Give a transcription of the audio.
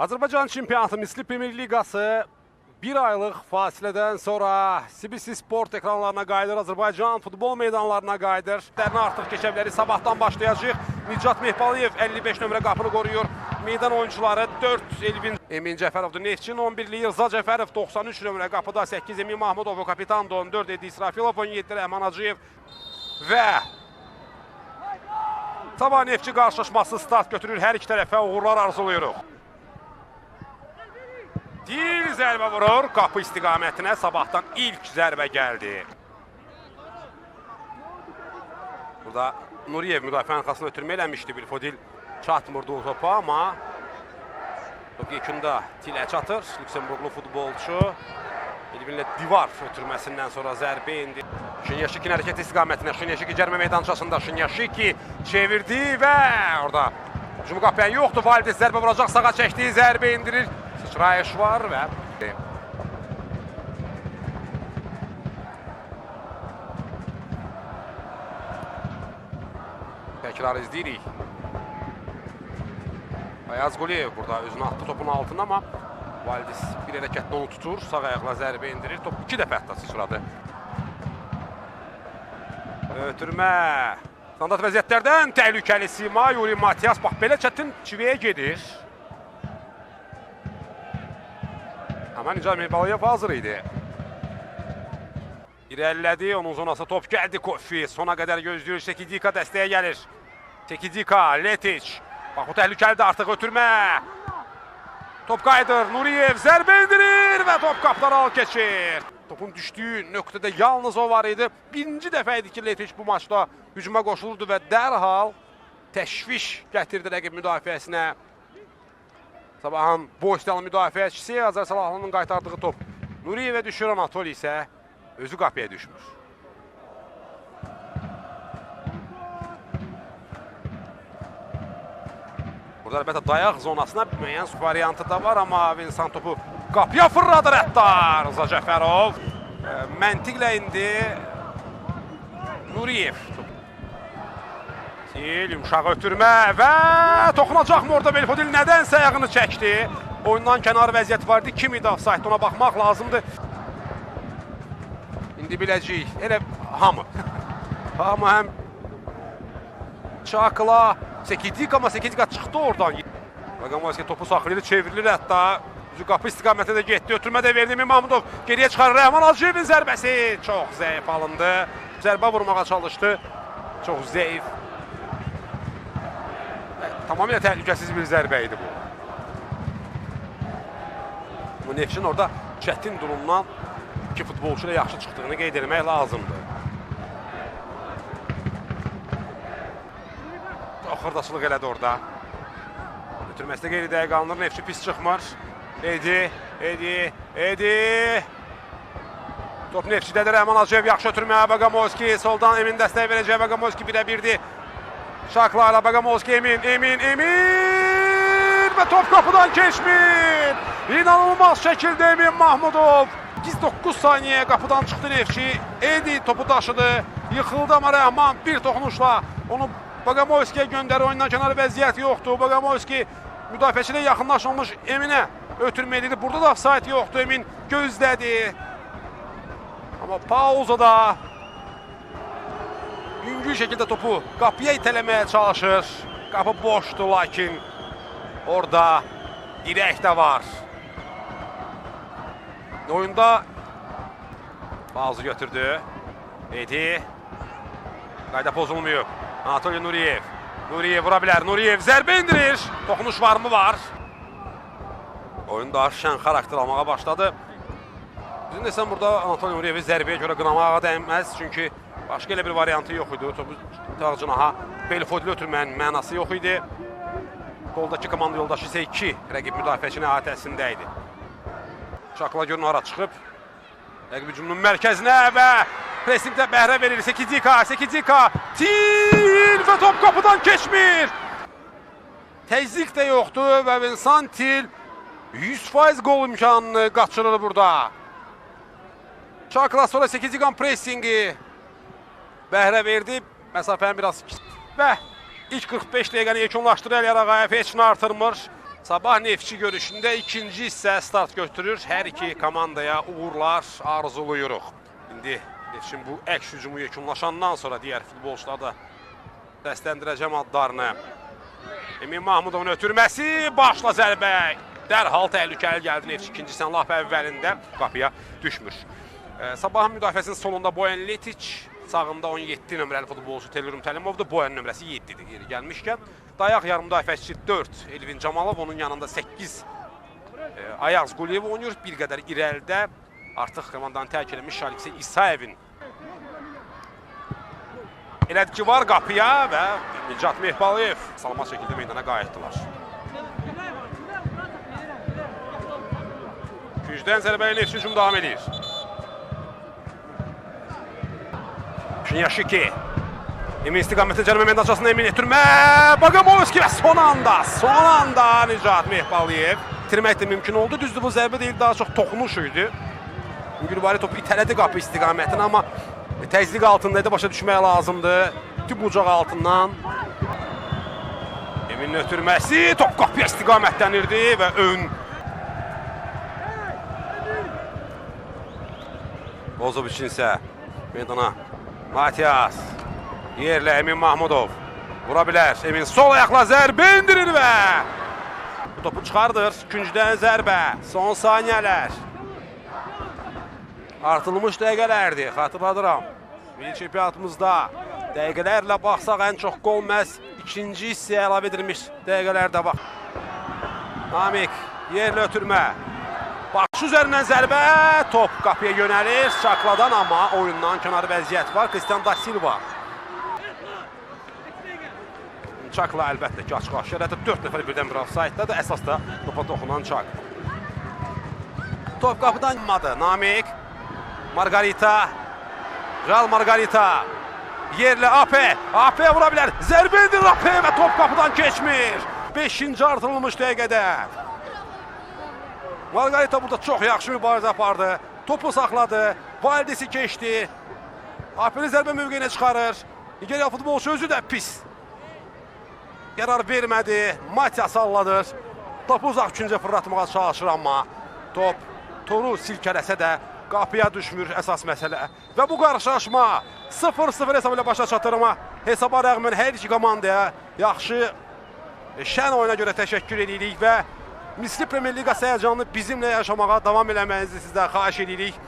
Azərbaycan çempionatı Misli Premyer Liqası bir aylıq fasilədən sonra CBC Sport ekranlarına qayıdır. Azərbaycan futbol meydanlarına qayıdır. Dərinə artıq keçə bilərik. Sabahdan başlayacaq. Nicat Mehbaliyev 55 nömrə qapını qoruyur. Meydan oyuncuları 4 Elvin Emin Cəfərovdur. Neftçinin 11-li Rıza Cəfərov 93 nömrə qapıda 8 Emin Mahmudov kapitan 14 Edi İsrafilov 17 Rəhman Hacıyev və Sabah Neftçi qarşılaşması start götürür. Hər iki tərəfə uğurlar arzulayırıq. Dil zərbə vurur. Qapı istiqamətinə sabahdan ilk zərbə gəldi. Burada Nuriyev müdafiə arxasını ötürmə eləmişdi. Bilfodil çatmırdı o topa amma top yekunda Tilə çatır. Lüksemburglu futbolçu Elvinlə divar ötürməsindən sonra zərbə indi. Şinyaşikin hərəkət istiqamətinə Şinyaşiki cərmə meydançasında Şinyaşiki çevirdi və orada hücum qapayan yoxdur. Valides zərbə vuracaq, sağa çəkdiyi zərbə indirir. Sıçrayış var və Təkrar izləyirik. Ayaz Quliyev burada özünü atdı topun altına amma Valdis bir hərəkətlə onu tutur, sağ ayaqla zərbə endirir. Top iki dəfə hətta sıçradı. Ötürmə. Standart vəziyyətlərdən təhlükəli Sima Yuri Matias bax belə çətin çiviyə gedir. Amma Nicat Mehbaliyev hazır idi. İrəlilədi, onun zonası top gəldi Kofi. Sona qədər gözləyir, Sekidika dəstəyə gəlir. Sekidika, Letic. Bax bu təhlükəlidir artıq ötürmə. Top qayıdır, Nuriyev zərbə endirir və top qapıdan al keçir. Topun düşdüyü nöqtədə yalnız o var idi. Birinci dəfə idi ki, Letic bu maçda hücuma qoşulurdu və dərhal təşviş gətirdi rəqib müdafiəsinə. Sabahın boşdalı müdafiəçisi Azər Salahlının qaytardığı top Nuriyevə düşür, Anatoli isə özü qapıya düşmür. Burada əlbəttə dayaq zonasına müəyyən variantı da var, amma Vincent topu qapıya fırladır hətta Rıza Cəfərov. Məntiqlə indi Nuriyev. Sil, yumşaq ötürmə və toxunacaqmı orada Belfodil nədənsə ayağını çəkdi. Oyundan kənar vəziyyət vardı. Kim idi offside ona baxmaq lazımdır. İndi biləcəyik. Elə hamı. hamı həm Çakla, Sekidik amma Sekidik çıxdı oradan. Baqamovski topu saxlayır, çevrilir hətta. Üzü qapı istiqamətində də getdi. Ötürmə də verdi Emin Mahmudov. Geriyə çıxarır Rəhman Hacıyevin zərbəsi. Çox zəif alındı. Zərbə vurmağa çalışdı. Çox zəif. Tamamilə təhlükəsiz bir zərbə idi bu. Neftçinin orada çətin durumdan iki futbolçu ilə yaxşı çıxdığını qeyd etmək lazımdır. Xırdaçılıq elədi orada. Götürməsi qeyri dəqiq alınır. Neftçi pis çıxmır. Edi, Edi, Edi. Top Neftçidədir. Rəhman Hacıyev yaxşı ötürməyə Baqamovski. Soldan Emin dəstək verəcək. Baqamovski birə birdir. Şaklarla Bagamovski Emin, Emin, Emin ve top kapıdan geçmir. İnanılmaz şekilde Emin Mahmudov. 9 saniye kapıdan çıktı Nefçi. Edi topu taşıdı. Yıkıldı ama Rahman bir toxunuşla onu Bagamovski'ye göndərir. Oyundan kənarı vəziyyət yoxdur. Bagamovski müdafiəçilə yaxınlaşılmış Eminə ötürməliydi. Burada da offside yoxdur. Emin gözlədi. Amma pauzada yüngül şəkildə topu qapıya itələməyə çalışır. Qapı boşdur, lakin orada dirək də var. Oyunda Bazı götürdü. Edi. Qayda pozulmuyor. Anatoliy Nuriyev. Nuriyev vura bilər. Nuriyev zərbə indirir. Toxunuş var mı? Var. Oyun daha şən xarakter almağa başladı. Düzün desəm burada Anatoliy Nuriyevi zərbəyə görə qınamağa dəyməz. Çünki başqa elə bir variantı yox idi. Tağcınaha Belfodili ötürməyin mənası yox idi. Qoldakı komanda yoldaşı isə 2 rəqib müdafiəçinin əhatəsində idi. Şakla görün ara çıxıb. Rəqib hücumunun mərkəzinə və pressingdə bəhrə verir. Sekidika, Sekidika. Til və top qapıdan keçmir. Təzyiq də yoxdur və Vincent Til 100% qol imkanını qaçırır burada. Şakla sonra Sekidikan pressingi bəhrə verdi. Məsafəni biraz və ilk 45 dəqiqəni yekunlaşdırır Əliyar Ağayev heç nə artırmır. Sabah Neftçi görüşündə ikinci hissə start götürür. Hər iki komandaya uğurlar arzuluyuruq. İndi Neftçinin bu əks hücumu yekunlaşandan sonra digər futbolçular da dəstəndirəcəm adlarını. Emin Mahmudovun ötürməsi, başla zərbə. Dərhal təhlükəli gəldi Neftçi ikinci hissənin lap əvvəlində qapıya düşmür. Sabahın müdafiəsinin sonunda Boyan Letic, sağında 17 nömrəli futbolçu Telerum Təlimovdur. Boyan nömrəsi 7-dir yeri gəlmişkən. Dayaq yarım müdafiəçisi 4 Elvin Camalov, onun yanında 8 e, Ayaz Quliyev oynayır. Bir qədər irəlidə artıq komandanı tərk eləmiş Şaliksə İsayevin elədi ki, var qapıya və Nicat Mehbaliyev salamat şəkildə meydana qayıtdılar. Gücdən zərbəyə Neftçi hücum davam edir. Şinyaşiki. Emin istiqamətində cərimə meydançasına Emin etdirmə. Bagamovski və son anda, son anda Nicat Mehbaliyev. Bitirmək də mümkün oldu. Düzdür bu zərbə deyil, daha çox toxunuş idi. Gülbari topu itələdi qapı istiqamətini, amma təzyiq altındaydı, başa düşmək lazımdır. Tüp bucaq altından. Emin ötürməsi, top qapıya istiqamətlənirdi və ön. Bozoviç isə meydana. Matias. Yerlə Emin Mahmudov. Vura bilər. Emin sol ayaqla zərbə endirir və bu topu çıxardır. Küncdən zərbə. Son saniyələr. Artılmış dəqiqələrdir, xatırladıram. Milli çempionatımızda dəqiqələrlə baxsaq ən çox qol məhz ikinci hissəyə əlavə edilmiş dəqiqələrdə bax. Namik yerlə ötürmə. Baş üzərindən zərbə, top qapıya yönəlir. Şakladan amma oyundan kənar vəziyyət var. Cristian da Silva. Çakla əlbəttə ki, açıq aşırı. Hətta 4 nəfər birdən bir offside-dadır. Əsas da topa toxunan Çak. Top qapıdan olmadı. Namik. Margarita. Real Margarita. Yerlə AP. AP vura bilər. Zərbə edir AP və top qapıdan keçmir. 5-ci artırılmış dəqiqədə. Margarita burada çox yaxşı mübarizə apardı. Topu saxladı. Valdisi keçdi. AP-ni zərbə mövqeyinə çıxarır. Nigeriya futbolçu özü də pis. Qərar vermədi. Matya salladır. Topu uzaq küncə fırlatmağa çalışır amma top toru silkələsə də qapıya düşmür əsas məsələ. Və bu qarşılaşma 0-0 hesab ilə başa çatır amma hesaba rəğmən hər iki komandaya yaxşı şən oyuna görə təşəkkür edirik və Misli Premyer Liqa həyəcanını bizimlə yaşamağa davam eləməyinizi sizdən xahiş edirik.